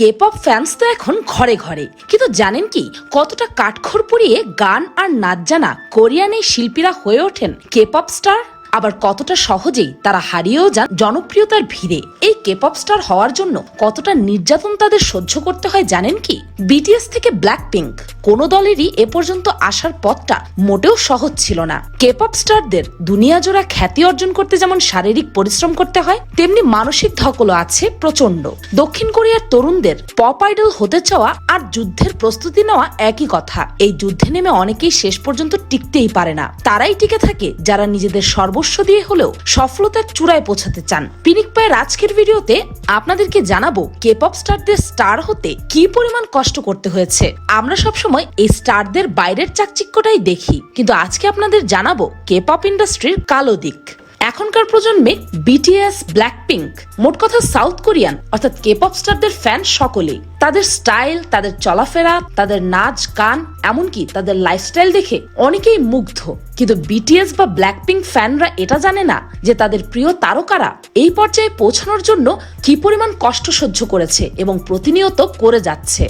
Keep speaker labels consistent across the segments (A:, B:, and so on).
A: K pop fans তো এখন ঘরে ঘরে। কিন্তু জানেন কি, কতটা কাঠখড় পুড়িয়ে গান আর নাচ জানা কোরিয়ান এই শিল্পীরা হয়ে ওঠেন কেপপ স্টার আবার কতটা সহজেই তারা হারিয়েও যান জনপ্রিয়তার ভিড়ে। এই কেপপ স্টার হওয়ার জন্য কতটা নির্যাতন তাদের সহ্য করতে হয় জানেন কি? বিটিএস থেকে ব্ল্যাক পিঙ্ক কোনো দলেরই এ পর্যন্ত আসার পথটা মোটেও সহজ ছিল না। কেপপ স্টারদের দুনিয়া জোড়া খ্যাতি অর্জন করতে যেমন শারীরিক পরিশ্রম করতে হয়, তেমনি মানসিক ধকলও আছে প্রচণ্ড দক্ষিণ কোরিয়ার তরুণদের পপ আইডল হতে চাওয়া আর যুদ্ধের প্রস্তুতি নেওয়া একই কথা। এই যুদ্ধে নেমে অনেকেই শেষ পর্যন্ত টিকতেই পারে না। তারাই টিকে থাকে যারা নিজেদের সর্বস্ব দিয়ে হলেও সফলতার চূড়ায় পৌঁছাতে চান। পিনিক পায়ের আজকের ভিডিওতে আপনাদেরকে জানাব কেপপ স্টারদের স্টার হতে কি পরিমাণ কষ্ট করতে হয়েছে। আমরা সবসময় এই স্টারদের বাইরের চাকচিক্যটাই দেখি। কিন্তু আজকে আপনাদের জানাব কেপপ ইন্ডাস্ট্রির কালো দিক। এখনকার প্রজন্মে বিটিএস ব্ল্যাক পিঙ্ক মোট কথা সাউথ কোরিয়ান অর্থাৎ কেপপ স্টারদের ফ্যান সকলেই তাদের স্টাইল তাদের চলাফেরা তাদের নাচ গান এমনকি তাদের লাইফস্টাইল দেখে অনেকেই মুগ্ধ কিন্তু বিটিএস বা ব্ল্যাক পিঙ্ক ফ্যানরা এটা জানে না যে তাদের প্রিয় তারকারা এই পর্যায়ে পৌঁছানোর জন্য কি পরিমাণ কষ্ট সহ্য করেছে এবং প্রতিনিয়ত করে যাচ্ছে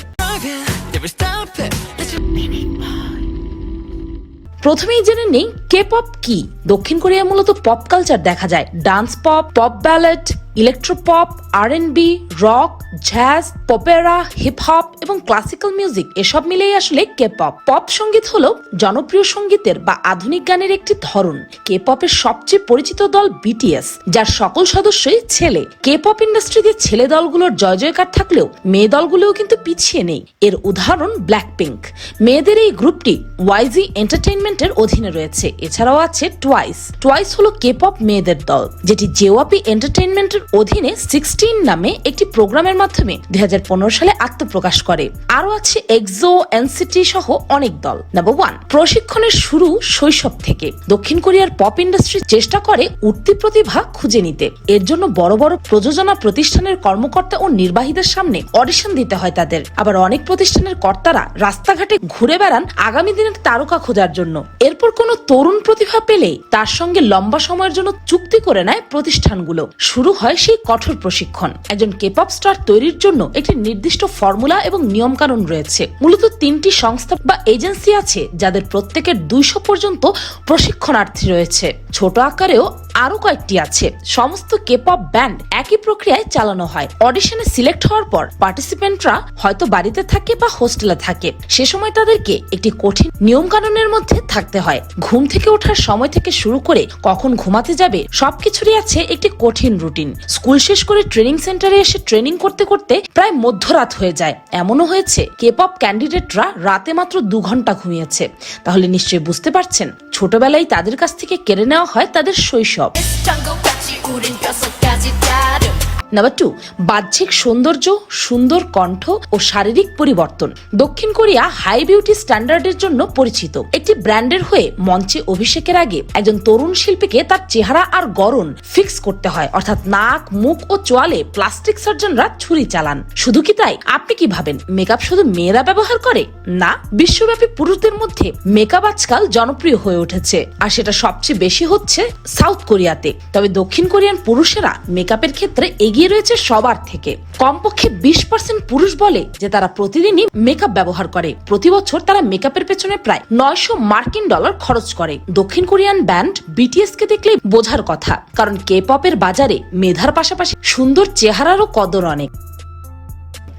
A: প্রথমেই জেনে নেই কে পপ কি? দক্ষিণ কোরিয়ায় মূলত পপ কালচার দেখা যায়। Dance pop pop ballet electro pop R B rock jazz popera hip hop এবং ক্লাসিক্যাল মিউজিক এসব মিলেই আসলে কে পপ পপ সংগীত হল জনপ্রিয় সঙ্গীতের বা আধুনিক গানের একটি ধরন। কে পপের সবচেয়ে পরিচিত দল বিটিএস যার সকল সদস্যই ছেলে। কে পপ ইন্ডাস্ট্রিতে ছেলে দলগুলোর জয় জয়কার থাকলেও মেয়ে দলগুলোও কিন্তু পিছিয়ে নেই। এর উদাহরণ ব্ল্যাক পিঙ্ক মেয়েদের এই গ্রুপটি ওয়াইজি এন্টারটেইনমেন্টের অধীনে রয়েছে। এছাড়াও আছে টুয়াইস টুয়াইস হলো কে পপ মেয়েদের দল, যেটি জেওয়াপি এন্টারটেইনমেন্টের অধীনে সিক্সটিন নামে একটি প্রোগ্রামের মাধ্যমে দুই হাজার পনেরো সালে আত্মপ্রকাশ করে। আরও আছে এক্সো এনসিটি সহ অনেক দল। নাম্বার ওয়ান প্রশিক্ষণের শুরু শৈশব থেকে। দক্ষিণ কোরিয়ার পপ ইন্ডাস্ট্রি চেষ্টা করে উঠতি প্রতিভা খুঁজে নিতে। এর জন্য বড় বড় প্রযোজনা প্রতিষ্ঠানের কর্মকর্তা ও নির্বাহীদের সামনে অডিশন দিতে হয় তাদের। আবার অনেক প্রতিষ্ঠানের কর্তারা রাস্তাঘাটে ঘুরে বেড়ান আগামী দিনের তারকা খোঁজার জন্য। এরপর কোনো তরুণ প্রতিভা পেলে তার সঙ্গে লম্বা সময়ের জন্য চুক্তি করে নেয় প্রতিষ্ঠানগুলো। শুরু হয় সেই কঠোর প্রশিক্ষণ। একজন কেপপ স্টার তৈরির জন্য একটি নির্দিষ্ট ফর্মুলা এবং নিয়ম কানুন রয়েছে। মূলত তিনটি সংস্থা বা এজেন্সি আছে যাদের প্রত্যেকের দুইশো পর্যন্ত প্রশিক্ষণার্থী রয়েছে। ছোট আকারেও আরও কয়েকটি আছে। সমস্ত কেপপ ব্যান্ড একই প্রক্রিয়ায় চালানো হয়। অডিশনে সিলেক্ট হওয়ার পর পার্টিসিপেন্টরা হয়তো বাড়িতে থাকে বা হোস্টেলে থাকে। সে সময় তাদেরকে একটি কঠিন নিয়ম কানুনের মধ্যে থাকতে হয়। ঘুম থেকে ওঠার সময় থেকে শুরু করে কখন ঘুমাতে যাবে সবকিছুরই আছে একটি কঠিন রুটিন স্কুল শেষ করে ট্রেনিং সেন্টারে এসে ট্রেনিং করতে করতে প্রায় মধ্যরাত হয়ে যায়। এমনও হয়েছে কেপপ ক্যান্ডিডেটরা রাতে মাত্র দু ঘণ্টা ঘুমিয়েছে। তাহলে নিশ্চয়ই বুঝতে পারছেন, ছোটবেলায় তাদের কাছ থেকে কেড়ে নেওয়া হয় তাদের শৈশব। নাম্বার টু বাহ্যিক সৌন্দর্য, সুন্দর কণ্ঠ ও শারীরিক পরিবর্তন। দক্ষিণ কোরিয়া হাই বিউটি স্ট্যান্ডার্ডের জন্য পরিচিত। একটি ব্র্যান্ডের হয়ে মঞ্চে অভিষেকের আগে একজন তরুণ শিল্পীকে তার চেহারা আর গড়ন ফিক্স করতে হয়। অর্থাৎ নাক, মুখ ও চোয়ালে প্লাস্টিক সার্জনরা ছুরি চালান। শুধু কি তাই? আপনি কি ভাবেন মেকআপ শুধু মেয়েরা ব্যবহার করে? না, বিশ্বব্যাপী পুরুষদের মধ্যে মেকআপ আজকাল জনপ্রিয় হয়ে উঠেছে। আর সেটা সবচেয়ে বেশি হচ্ছে সাউথ কোরিয়াতে তবে দক্ষিণ কোরিয়ান পুরুষেরা মেকআপের ক্ষেত্রে এগিয়ে রয়েছে সবার থেকে। কমপক্ষে বিশ পার্সেন্ট পুরুষ বলে যে তারা প্রতিদিনই মেকআপ ব্যবহার করে। প্রতি বছর তারা মেকআপের পেছনে প্রায় নয়শো মার্কিন ডলার খরচ করে। দক্ষিণ কোরিয়ান ব্যান্ড বিটিএস কে দেখলেই বোঝার কথা। কারণ কে পপের বাজারে মেধার পাশাপাশি সুন্দর চেহারারও কদর অনেক।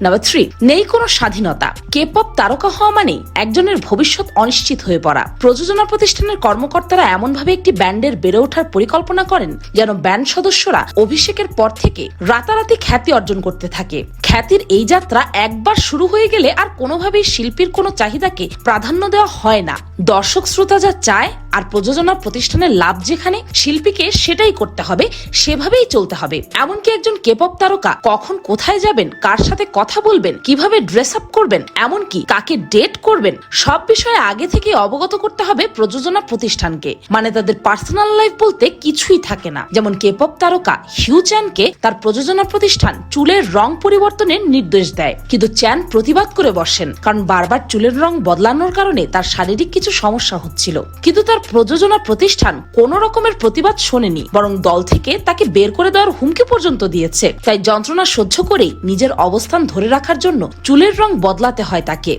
A: নাম্বার থ্রি নেই কোনো স্বাধীনতা। কে পপ তারকা হওয়া মানে একজনের ভবিষ্যৎ অনিশ্চিত হয়ে পড়া। প্রযোজনা প্রতিষ্ঠানের কর্মকর্তারা এমনভাবে একটি ব্যান্ডের বেড়ে ওঠার পরিকল্পনা করেন যেন ব্যান্ড সদস্যরা অভিষেকের পর থেকে রাতারাতি খ্যাতি অর্জন করতে থাকে। খ্যাতির এই যাত্রা একবার শুরু হয়ে গেলে আর কোনোভাবেই শিল্পীর কোনো চাহিদাকে প্রাধান্য দেওয়া হয় না। দর্শক শ্রোতা যা চায় আর প্রযোজনা প্রতিষ্ঠানের লাভ যেখানে শিল্পীকে সেটাই করতে হবে, সেভাবেই চলতে হবে। এমনকি একজন কেপপ তারকা কখন কোথায় যাবেন, কার সাথে কথা বলবেন? কীভাবে ড্রেস আপ করবেন? এমনকি কাকে ডেট করবেন? সব বিষয়ে আগে থেকে অবগত করতে হবে প্রযোজনা প্রতিষ্ঠানকে। মানে তাদের পার্সোনাল লাইফ বলতে কিছুই থাকে না। যেমন কেপপ তারকা হিউ চ্যানকে তার প্রযোজনা প্রতিষ্ঠান চুলের রং পরিবর্তনের নির্দেশ দেয়। কিন্তু চ্যান প্রতিবাদ করে বসেন, কারণ বারবার চুলের রং বদলানোর কারণে তার শারীরিক কিছু সমস্যা হচ্ছিল। কিন্তু তার প্রযোজনা প্রতিষ্ঠান কোন রকমের প্রতিবাদ শোনেনি, বরং দল থেকে তাকে বের করে দেওয়ার হুমকি পর্যন্ত দিয়েছে। তাই যন্ত্রণা সহ্য করেই নিজের অবস্থান ধরে ধরে রাখার জন্য চুলের রং বদলাতে হয় তাকে।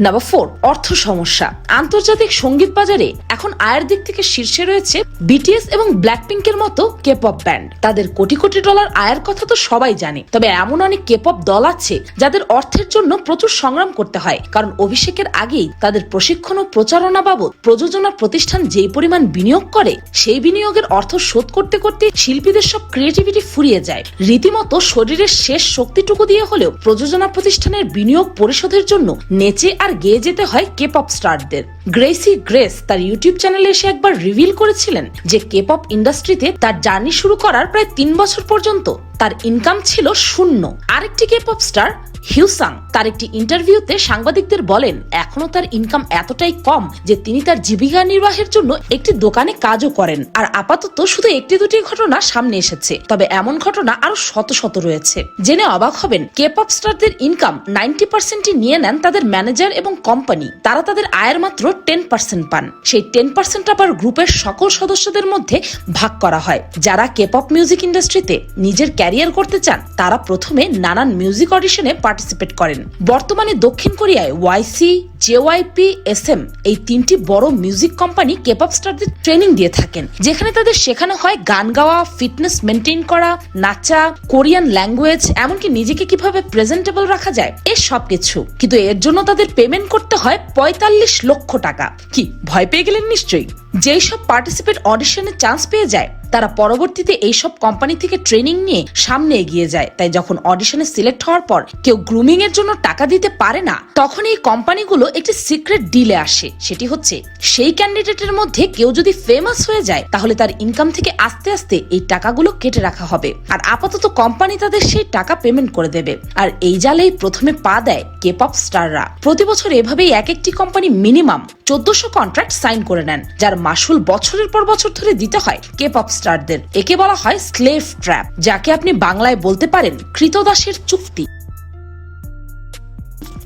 A: নাম্বার ফোর অর্থ সমস্যা। আন্তর্জাতিক সংগীত বাজারে এখন আয়ের দিক থেকে শীর্ষে রয়েছে বিটিএস এবং ব্ল্যাকপিঙ্কের মতো কে ব্যান্ড তাদের কোটি কোটি ডলার আয়ের কথা তো সবাই জানে। তবে এমন অনেক কে দল আছে যাদের অর্থের জন্য প্রচুর সংগ্রাম করতে হয়। কারণ অভিষেকের আগেই তাদের প্রশিক্ষণ ও প্রচারণা বাবদ প্রযোজনা প্রতিষ্ঠান যে পরিমাণ বিনিয়োগ করে, সেই বিনিয়োগের অর্থ শোধ করতে করতে শিল্পীদের সব ক্রিয়েটিভিটি ফুরিয়ে যায়। রীতিমতো শরীরের শেষ শক্তিটুকু দিয়ে হলেও প্রযোজনা প্রতিষ্ঠানের বিনিয়োগ পরিশোধের জন্য নেচে আর গেয়ে যেতে হয় কে স্টারদের গ্রেসি গ্রেস তার ইউটিউব চ্যানেলে এসে একবার রিভিল করেছিলেন যে কে পপ ইন্ডাস্ট্রিতে তার জার্নি শুরু করার প্রায় তিন বছর পর্যন্ত তার ইনকাম ছিল শূন্য। আরেকটি কে পপ স্টার হিউসাং, তার একটি ইন্টারভিউতে সাংবাদিকদের বলেন, এখনও তার ইনকাম এতটাই কম যে তিনি তার জীবিকা নির্বাহের জন্য একটি দোকানে কাজও করেন। আর আপাতত শুধু একটি দুটি ঘটনা সামনে এসেছে, তবে এমন ঘটনা আরও শত শত রয়েছে। জেনে অবাক হবেন কে পপ স্টারদের ইনকাম নাইনটি পার্সেন্টই নিয়ে নেন তাদের ম্যানেজার এবং কোম্পানি তারা তাদের আয়ের মাত্র টেন পার্সেন্ট পান। সেই টেন পার্সেন্ট আবার গ্রুপের সকল সদস্যদের মধ্যে ভাগ করা হয়। যারা কে পপ মিউজিক ইন্ডাস্ট্রিতে নিজের ক্যারিয়ার করতে চান, তারা প্রথমে নানান মিউজিক অডিশনে পার্টিসিপেট করেন। বর্তমানে দক্ষিণ কোরিয়ায় ওয়াইসি জেওয়াইপি এস এম এই তিনটি বড় মিউজিক কোম্পানি কেপপ স্টারদের ট্রেনিং দিয়ে থাকেন, যেখানে তাদের শেখানো হয় গান গাওয়া ফিটনেস মেনটেন করা, নাচা, কোরিয়ান ল্যাঙ্গুয়েজ এমনকি নিজেকে কীভাবে প্রেজেন্টেবল রাখা যায় এর সবকিছু। কিন্তু এর জন্য তাদের পেমেন্ট করতে হয় পঁয়তাল্লিশ লক্ষ টাকা। কি, ভয় পেয়ে গেলেন নিশ্চয়ই? যেই সব পার্টিসিপেট অডিশনে চান্স পেয়ে যায়, তারা পরবর্তীতে এইসব কোম্পানি থেকে ট্রেনিং নিয়ে সামনে এগিয়ে যায়। তাই যখন অডিশনে সিলেক্ট হওয়ার পর কেউ গ্রুমিং এর জন্য টাকা দিতে পারে না, তখন এই কোম্পানিগুলো একটি সিক্রেট ডিলে আসে। সেটি হচ্ছে, সেই ক্যান্ডিডেটের মধ্যে কেউ যদি ফেমাস হয়ে যায়, তাহলে তার ইনকাম থেকে আস্তে আস্তে এই টাকাগুলো কেটে রাখা হবে। আর আপাতত কোম্পানি তাদের সেই টাকা পেমেন্ট করে দেবে। আর এই জালেই প্রথমে পা দেয় কেপপ স্টাররা প্রতি বছর এভাবেই এক একটি কোম্পানি মিনিমাম চোদ্দশো কন্ট্রাক্ট সাইন করে নেন, যার মাসুল বছরের পর বছর ধরে দিতে হয় কেপপ স্টারদের একে বলা হয় স্লেভ ট্র্যাপ যাকে আপনি বাংলায় বলতে পারেন কৃতদাসের চুক্তি।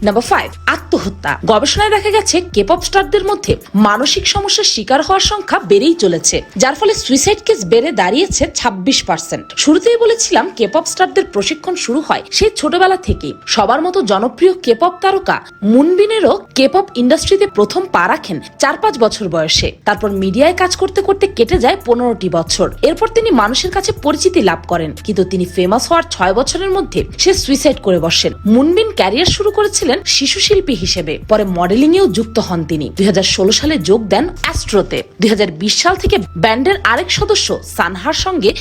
A: নাম্বার ফাইভ আত্মহত্যা। গবেষণায় দেখা গেছে কেপপ স্টারদের মধ্যে মানসিক সমস্যার শিকার হওয়ার সংখ্যা বেড়েই চলেছে, যার ফলে সুইসাইড কেস বেড়ে দাঁড়িয়েছে ছাব্বিশ পার্সেন্ট শুরুতেই বলেছিলাম কেপপ স্টারদের প্রশিক্ষণ শুরু হয় সেই ছোটবেলা থেকেই। সবার মতো জনপ্রিয় কেপপ তারকা মুনবিনেরও কেপপ ইন্ডাস্ট্রিতে প্রথম পা রাখেন চার পাঁচ বছর বয়সে। তারপর মিডিয়ায় কাজ করতে করতে কেটে যায় পনেরোটি বছর। এরপর তিনি মানুষের কাছে পরিচিতি লাভ করেন, কিন্তু তিনি ফেমাস হওয়ার ছয় বছরের মধ্যে সে সুইসাইড করে বসেন। মুনবিন ক্যারিয়ার শুরু করেছিলেন শিশু শিল্পী হিসেবে, পরে মডেলিং এও যুক্ত হন তিনি। দুই হাজার ষোলো সালে যোগ দেন অ্যাস্ট্রোতে। দুই হাজার বিশ সাল থেকে ব্যান্ডের আরেক সদস্য সানহার সঙ্গে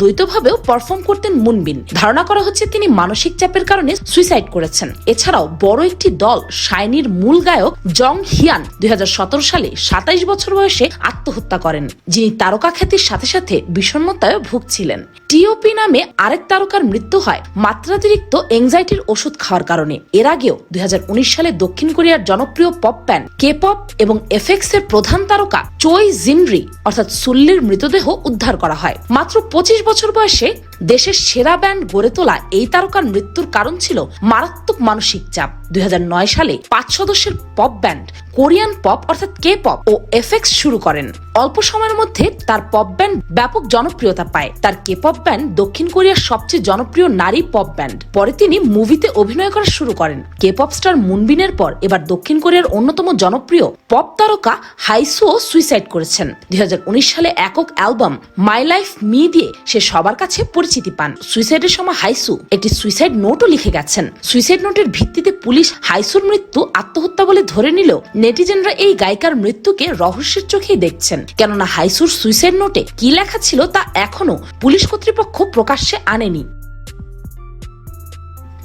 A: দ্বৈতভাবেও পারফর্ম করতেন মুনবিন। ধারণা করা হচ্ছে তিনি মানসিক চাপের কারণে সুইসাইড করেছেন। এছাড়াও বড় একটি দল শাইনির মূল গায়ক জং হিয়ান দুই সালে সাতাইশ বছর বয়সে আত্মহত্যা করেন, যিনি তারকা খ্যাতির সাথে সাথে বিষণ্ণতায় ভুগছিলেন। টিওপি নামে আরেক তারকার মৃত্যু হয় মাত্রাতিরিক্ত এংজাইটির ওষুধ খাওয়ার কারণে। এর আগেও দুই হাজার উনিশ সালে দক্ষিণ কোরিয়ার জনপ্রিয় পপ প্যান কে পপ এবং এফএক্স এর প্রধান তারকা চই জিনরি অর্থাৎ সুল্লির মৃতদেহ উদ্ধার করা হয়। মাত্র পঁচিশ বছর বয়সে দেশের সেরা ব্যান্ড গড়ে তোলা এই তারকার মৃত্যুর কারণ ছিল মারাত্মক মানসিক চাপ। দুই সালে পাঁচ সদস্যের পপ ব্যান্ড কোরিয়ান পপ অর্থাৎ কে পপ ও এফএক্স শুরু করেন। অল্প সময়ের মধ্যে তার পপ ব্যান্ড ব্যাপক জনপ্রিয়তা পায়। তার কে পপ ব্যান্ড দক্ষিণ কোরিয়ার সবচেয়ে জনপ্রিয় নারী পপ ব্যান্ড। পরে তিনি মুভিতে অভিনয় করা শুরু করেন। কে পপ স্টার মুনবিনের পর এবার দক্ষিণ কোরিয়ার অন্যতম জনপ্রিয় পপ তারকা হাইসুও সুইসাইড করেছেন। দুই হাজার উনিশ সালে একক অ্যালবাম মাই লাইফ মি দিয়ে সে সবার কাছে পরিচিতি পান। সুইসাইডের সময় হাইসু একটি সুইসাইড নোটও লিখে গেছেন। সুইসাইড নোটের ভিত্তিতে পুলিশ হাইসুর মৃত্যু, আত্মহত্যা বলে ধরে নিলেও নেটিজেনরা এই গায়িকার মৃত্যুকে রহস্যের চোখেই দেখছেন। কেননা হাইসুর সুইসাইড নোটে কি লেখা ছিল তা এখনও পুলিশ কর্তৃপক্ষ প্রকাশ্যে আনেনি।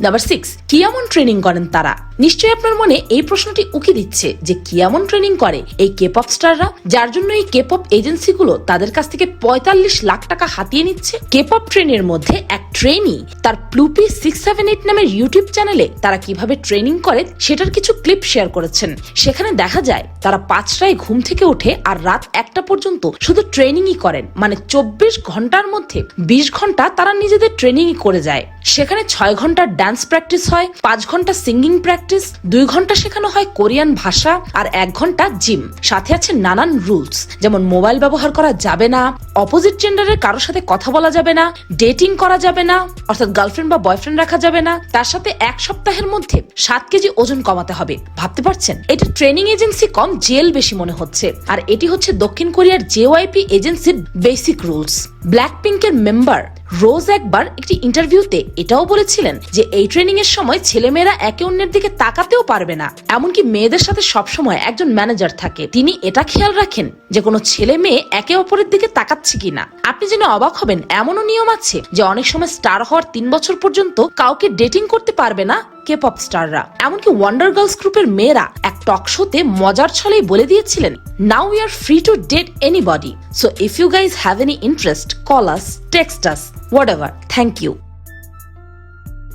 A: নাম্বার সিক্স, কি এমন ট্রেনিং করেন তারা? নিশ্চয়ই আপনার মনে এই প্রশ্নটি উকি দিচ্ছে যে কি এমন ট্রেনিং করে এই কেপপ স্টাররা যার জন্য এই কেপপ এজেন্সিগুলো তাদের কাছ থেকে পঁয়তাল্লিশ লাখ টাকা হাতিয়ে নিচ্ছে। কেপপ ট্রেনের মধ্যে এক ট্রেনি তার প্লুপি সিক্স সেভেন এইট নামের ইউটিউব চ্যানেলে তারা কীভাবে ট্রেনিং করে সেটার কিছু ক্লিপ শেয়ার করেছেন। সেখানে দেখা যায়, তারা পাঁচটায় ঘুম থেকে ওঠে আর রাত একটা পর্যন্ত শুধু ট্রেনিংই করেন। মানে চব্বিশ ঘণ্টার মধ্যে বিশ ঘণ্টা তারা নিজেদের ট্রেনিংই করে যায়। সেখানে ছয় ঘণ্টার ডান্স প্র্যাকটিস হয়, পাঁচ ঘণ্টা সিঙ্গিং প্র্যাকটিস প্র্যাকটিস, দুই ঘণ্টা শেখানো হয় কোরিয়ান ভাষা আর এক ঘণ্টা জিম। সাথে আছে নানান রুলস, যেমন মোবাইল ব্যবহার করা যাবে না, অপোজিট জেন্ডারের কারোর সাথে কথা বলা যাবে না, ডেটিং করা যাবে না, অর্থাৎ গার্লফ্রেন্ড বা বয়ফ্রেন্ড রাখা যাবে না, তার সাথে এক সপ্তাহের মধ্যে সাত কেজি ওজন কমাতে হবে। ভাবতে পারছেন? এটা ট্রেনিং এজেন্সি কম, জেল বেশি মনে হচ্ছে। আর এটি হচ্ছে দক্ষিণ কোরিয়ার জেওয়াইপি এজেন্সির বেসিক রুলস। ব্ল্যাক পিঙ্কের মেম্বার রোজ একবার একটি ইন্টারভিউতে এটাও বলেছিলেন যে এই ট্রেনিং এর সময় ছেলেমেয়েরা একে অন্যের দিকে তাকাতেও পারবে না। এমনকি মেয়েদের সাথে সবসময় একজন ম্যানেজার থাকে। তিনি এটা খেয়াল রাখেন যে কোনো ছেলে মেয়ে একে অপরের দিকে তাকাচ্ছে কিনা। আপনি যেন অবাক হবেন, এমনও নিয়ম আছে যে অনেক সময় স্টার হওয়ার তিন বছর পর্যন্ত কাউকে ডেটিং করতে পারবে না কে পপ স্টাররা এমনকি ওয়ান্ডার গার্লস গ্রুপের মেয়েরা এক টক শোতে মজার ছলেই বলে দিয়েছিলেন now we are free to date anybody so if you guys have any interest call us text us whatever thank you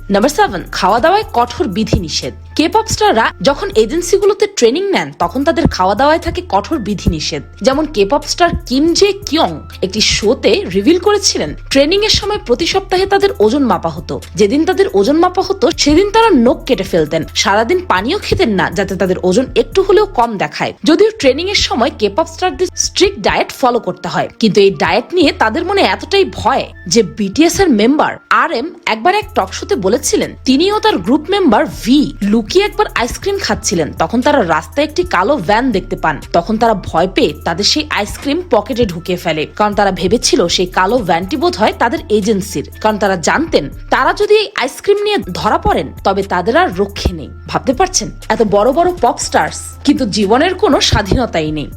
A: number seven খাওয়া দাওয়ায় কঠোর বিধি নিষেধ কে পপ স্টাররা যখন এজেন্সিগুলোতে ট্রেনিং নেন, তখন তাদের খাওয়া দাওয়ায় থাকে কঠোর বিধি নিষেধ যেমন K pop star Kim Jae Kyung একটি শোতে রিভিল করেছিলেন ট্রেনিং এর সময় প্রতি সপ্তাহে তাদের ওজন মাপা হতো। যেদিন তাদের ওজন মাপা হতো, সেদিন তারা নখ কেটে ফেলতেন। সারাদিন পানিও খেতেন না, যাতে তাদের ওজন একটু হলেও কম দেখায়। যদিও ট্রেনিং এর সময় কে পপ স্টারদের স্ট্রিক্ট ডায়েট ফলো করতে হয়, কিন্তু এই ডায়েট নিয়ে তাদের মনে এতটাই ভয় যে বিটিএস এর মেম্বার আর এম একবার এক টক শোতে বলেছিলেন, তিনিও তার গ্রুপ মেম্বার ভি লুকিয়ে একবার আইসক্রিম খাচ্ছিলেন। তখন তারা রাস্তায় একটি কালো ভ্যান দেখতে পান। তখন তারা ভয় পেয়ে তাদের সেই আইসক্রিম পকেটে ঢুকিয়ে ফেলে। কারণ তারা ভেবেছিল সেই কালো ভ্যানটি বোধ হয় তাদের এজেন্সির। কারণ তারা জানতেন, তারা যদি এই আইসক্রিম নিয়ে ধরা পড়েন, তবে তাদের আর রক্ষে নেই। ভাবতে পারছেন? এত বড় বড় পপ স্টার্স। কিন্তু জীবনের কোনো স্বাধীনতাই নেই।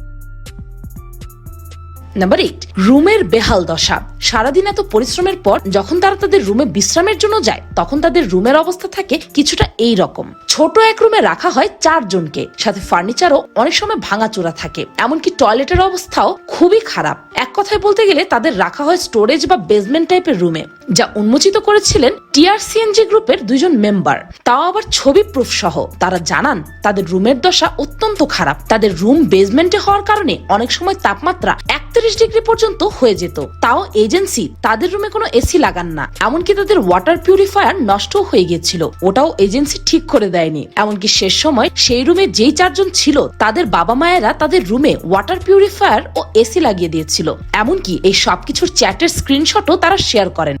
A: নাম্বার এইট রুমের বেহাল দশা। সারাদিন এত পরিশ্রমের পর যখন তারা তাদের রুমে বিশ্রামের জন্য যায়, তখন তাদের রুমের অবস্থা থাকে কিছুটা এই রকম। ছোট এক রুমে রাখা হয় চারজনকে সাথে ফার্নিচারও অনেক সময় ভাঙাচোরা থাকে। এমনকি টয়লেটের অবস্থাও খুবই খারাপ। এক কথায় বলতে গেলে তাদের রাখা হয় স্টোরেজ বা বেসমেন্ট টাইপের রুমে, যা উন্মোচিত করেছিলেন টিআরসিএনজি গ্রুপের দুইজন মেম্বার তাও আবার ছবি প্রুফ সহ। তারা জানান, তাদের রুমের দশা অত্যন্ত খারাপ। তাদের রুম বেসমেন্টে হওয়ার কারণে অনেক সময় তাপমাত্রা একত্রিশ ডিগ্রি পর্যন্ত হয়ে যেত। তাও এজেন্সি তাদের রুমে কোনো এসি লাগান না। এমনকি তাদের ওয়াটার পিউরিফায়ার নষ্ট হয়ে গিয়েছিল। ওটাও এজেন্সি ঠিক করে দেয়নি। এমনকি শেষ সময় সেই রুমে যেই চারজন ছিল, তাদের বাবা মায়েরা তাদের রুমে ওয়াটার পিউরিফায়ার ও এসি লাগিয়ে দিয়েছিল। এমনকি এই সবকিছুর চ্যাটের স্ক্রিনশটও তারা শেয়ার করেন।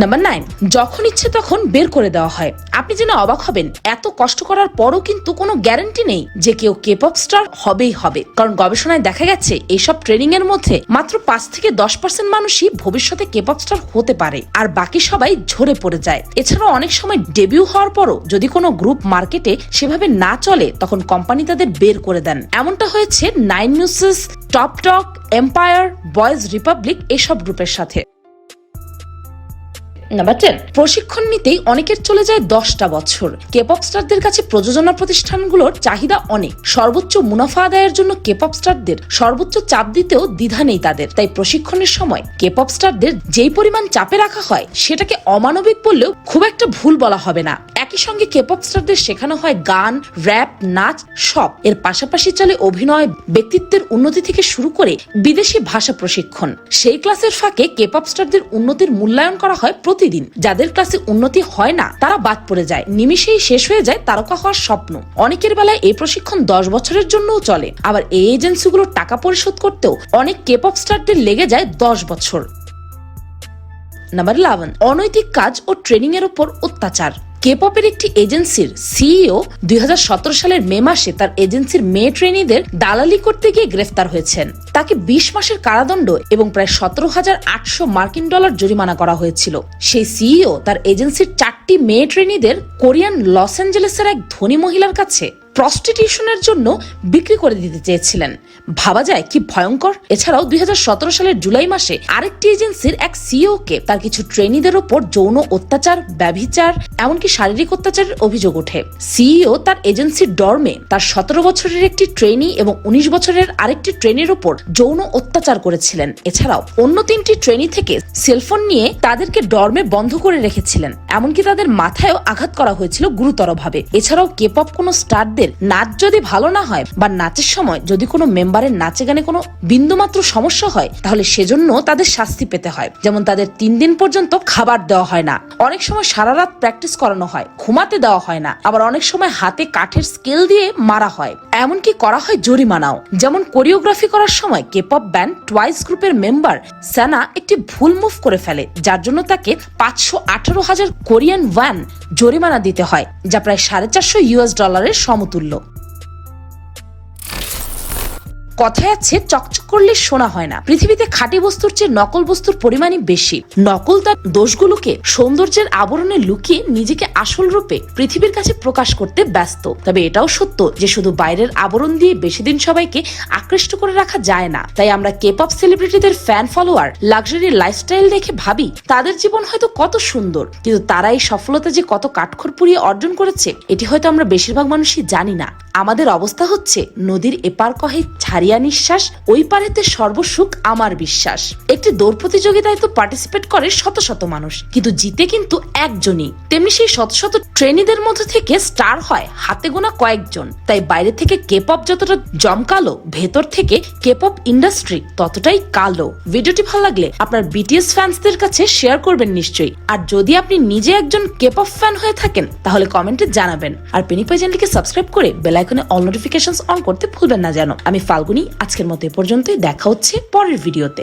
A: নাম্বার নাইন যখন ইচ্ছে তখন বের করে দেওয়া হয়। আপনি যেন অবাক হবেন, এত কষ্ট করার পরও কিন্তু কোনো গ্যারান্টি নেই যে কেউ কেপপ স্টার হবেই হবে। কারণ গবেষণায় দেখা গেছে, এইসব ট্রেনিং এর মধ্যে মাত্র পাঁচ থেকে দশ পার্সেন্ট মানুষই ভবিষ্যতে কেপপ স্টার হতে পারে, আর বাকি সবাই ঝরে পড়ে যায়। এছাড়াও অনেক সময় ডেবিউ হওয়ার পরও যদি কোনো গ্রুপ মার্কেটে সেভাবে না চলে, তখন কোম্পানি তাদের বের করে দেন। এমনটা হয়েছে Nine Muses Topp Dogg Empire Boys Republic এসব গ্রুপের সাথে। নাম্বার টেন প্রশিক্ষণ নিতেই অনেকের চলে যায় দশটা বছর। কেপপ স্টারদের কাছে প্রযোজনা প্রতিষ্ঠানগুলোর চাহিদা অনেক। সর্বোচ্চ মুনাফা আদায়ের জন্য কেপপ স্টারদের সর্বোচ্চ চাপ দিতেও দ্বিধা নেই তাদের। তাই প্রশিক্ষণের সময় কেপপ স্টারদের যেই পরিমাণ চাপে রাখা হয়, সেটাকে অমানবিক বললেও খুব একটা ভুল বলা হবে না। একই সঙ্গে কেপপ স্টারদের শেখানো হয় গান র্যাপ নাচ, সব। এর পাশাপাশি চলে অভিনয়, ব্যক্তিত্বের উন্নতি থেকে শুরু করে বিদেশি ভাষা প্রশিক্ষণ। সেই ক্লাসের ফাঁকে কেপপ স্টারদের উন্নতির মূল্যায়ন করা হয় প্রতিদিন যাদের ক্লাসে উন্নতি হয় না, তারা বাদ পড়ে যায়। নিমিষেই শেষ হয়ে যায় তারকা হওয়ার স্বপ্ন। অনেকের বেলায় এই প্রশিক্ষণ দশ বছরের জন্যও চলে। আবার এই এজেন্সিগুলো টাকা পরিশোধ করতেও অনেক কেপ অফ স্টারদের লেগে যায় দশ বছর। নাম্বার ইলেভেন অনৈতিক কাজ ও ট্রেনিং এর উপর অত্যাচার। কেপপের একটি এজেন্সির সিইও দুই হাজার সতেরো সালের মে মাসে তার এজেন্সির মেয়ে ট্রেনীদের দালালি করতে গিয়ে গ্রেফতার হয়েছেন। তাকে বিশ মাসের কারাদণ্ড এবং প্রায় সতেরো হাজার আটশো মার্কিন ডলার জরিমানা করা হয়েছিল। সেই সিইও তার এজেন্সির চারটি মেয়ে ট্রেনীদের কোরিয়ান লস অ্যাঞ্জেলেসের এক ধনী মহিলার কাছে প্রস্টিটিউশনের জন্য বিক্রি করে দিতে চেয়েছিলেন। ভাবা যায় কি ভয়ঙ্কর? এছাড়াও দুই হাজার সতেরো সালের জুলাই মাসে আরেকটি এজেন্সির এক সিইও কে তার কিছু ট্রেনিদের ওপর যৌন অত্যাচার, ব্যভিচার, এমনকি শারীরিক অত্যাচারের অভিযোগ ওঠে। সিইও তার এজেন্সির ডর্মে তার সতেরো বছরের একটি ট্রেনি এবং উনিশ বছরের আরেকটি ট্রেনির ওপর যৌন অত্যাচার করেছিলেন। এছাড়াও অন্য তিনটি ট্রেনি থেকে সেলফোন নিয়ে তাদেরকে ডর্মে বন্ধ করে রেখেছিলেন। এমনকি তাদের মাথায়ও আঘাত করা হয়েছিল গুরুতরভাবে। এছাড়াও কেপপ কোনো স্টারদের মেম্বারদের নাচ যদি ভালো না হয় বা নাচের সময় যদি কোনো মেম্বারের নাচে গানে কোনো বিন্দুমাত্র সমস্যা হয়, তাহলে সেজন্য তাদের শাস্তি পেতে হয়। যেমন তাদের তিন দিন পর্যন্ত খাবার দেওয়া হয় না। অনেক সময় সারা রাত প্র্যাকটিস করানো হয়, ঘুমাতে দেওয়া হয় না। আবার অনেক সময় হাতে কাঠের স্কেল দিয়ে মারা হয়। এমনকি করা হয় জরিমানাও। যেমন কোরিওগ্রাফি করার সময় কেপপ ব্যান্ড টুয়াইস গ্রুপের মেম্বার সানা একটি ভুল মুভ করে ফেলে, যার জন্য তাকে পাঁচশো আঠারো হাজার কোরিয়ান ওয়ান জরিমানা দিতে হয় যা প্রায় সাড়ে চারশো ইউএস ডলারের সমতুল্য। কথায় আছে, চকচক করলে শোনা হয় না। পৃথিবীতে খাঁটি বস্তুর চেয়ে নকল বস্তুর পরিমাণই বেশি। নকল তার দোষগুলোকে সৌন্দর্যের আবরণে লুকিয়ে নিজেকে আসল রূপে পৃথিবীর কাছে প্রকাশ করতে ব্যস্ত। তবে এটাও সত্য যে শুধু বাইরের আবরণ দিয়ে বেশি দিন সবাইকে আকৃষ্ট করে রাখা যায় না। তাই আমরা কেপপ সেলিব্রিটিদের ফ্যান ফলোয়ার লাক্সারি লাইফস্টাইল দেখে ভাবি, তাদের জীবন হয়তো কত সুন্দর। কিন্তু তারা এই সফলতা যে কত কাঠখড় পুড়িয়ে অর্জন করেছে, এটি হয়তো আমরা বেশিরভাগ মানুষই জানি না। আমাদের অবস্থা হচ্ছে নদীর এপার কহে ছাড়িয়া নিঃশ্বাস, ওই পারেতে সর্বসুখ আমার বিশ্বাস। একটি দৌড় প্রতিযোগিতায় তো পার্টিসিপেট করে শত শত মানুষ, কিন্তু জিতে কিন্তু একজনই। তেমনি সেই শত শত ট্রেনিদের মধ্যে থেকে স্টার হয় হাতে গোনা কয়েকজন। তাই বাইরে থেকে কেপপ যতটা জমকালো, ভেতর থেকে কেপপ ইন্ডাস্ট্রি ততটাই কালো। ভিডিওটি ভালো লাগলে আপনার বিটিএস ফ্যান্সদের কাছে শেয়ার করবেন নিশ্চয়ই। আর যদি আপনি নিজে একজন কেপপ ফ্যান হয়ে থাকেন, তাহলে কমেন্টে জানাবেন। আর পেনিপাই চ্যানেলকে সাবস্ক্রাইব করে বেলাইকনে অল নোটিফিকেশন অন করতে ভুলবেন না যেন। আমি ফাল্গুনি আজকের মতো এ পর্যন্তই। দেখা হচ্ছে পরের ভিডিওতে।